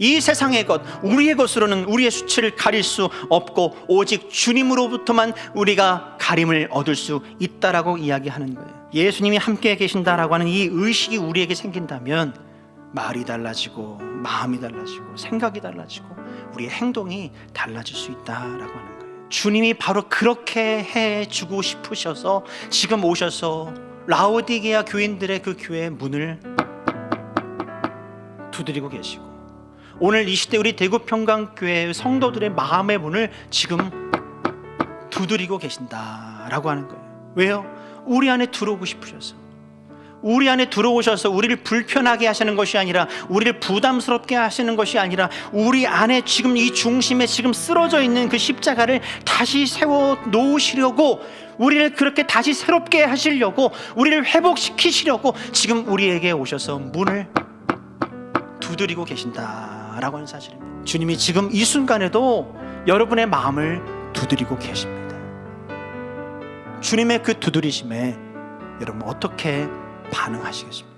이 세상의 것, 우리의 것으로는 우리의 수치를 가릴 수 없고 오직 주님으로부터만 우리가 가림을 얻을 수 있다라고 이야기하는 거예요. 예수님이 함께 계신다라고 하는 이 의식이 우리에게 생긴다면 말이 달라지고 마음이 달라지고 생각이 달라지고 우리의 행동이 달라질 수 있다라고 하는 거예요. 주님이 바로 그렇게 해 주고 싶으셔서 지금 오셔서 라오디게아 교인들의 그 교회의 문을 두드리고 계시고 오늘 이 시대 우리 대구 평강교회 성도들의 마음의 문을 지금 두드리고 계신다라고 하는 거예요. 왜요? 우리 안에 들어오고 싶으셔서. 우리 안에 들어오셔서 우리를 불편하게 하시는 것이 아니라 우리를 부담스럽게 하시는 것이 아니라 우리 안에 지금 이 중심에 지금 쓰러져 있는 그 십자가를 다시 세워 놓으시려고 우리를 그렇게 다시 새롭게 하시려고 우리를 회복시키시려고 지금 우리에게 오셔서 문을 두드리고 계신다 라고 하는 사실입니다. 주님이 지금 이 순간에도 여러분의 마음을 두드리고 계십니다. 주님의 그 두드리심에 여러분 어떻게 반응하시겠습니까?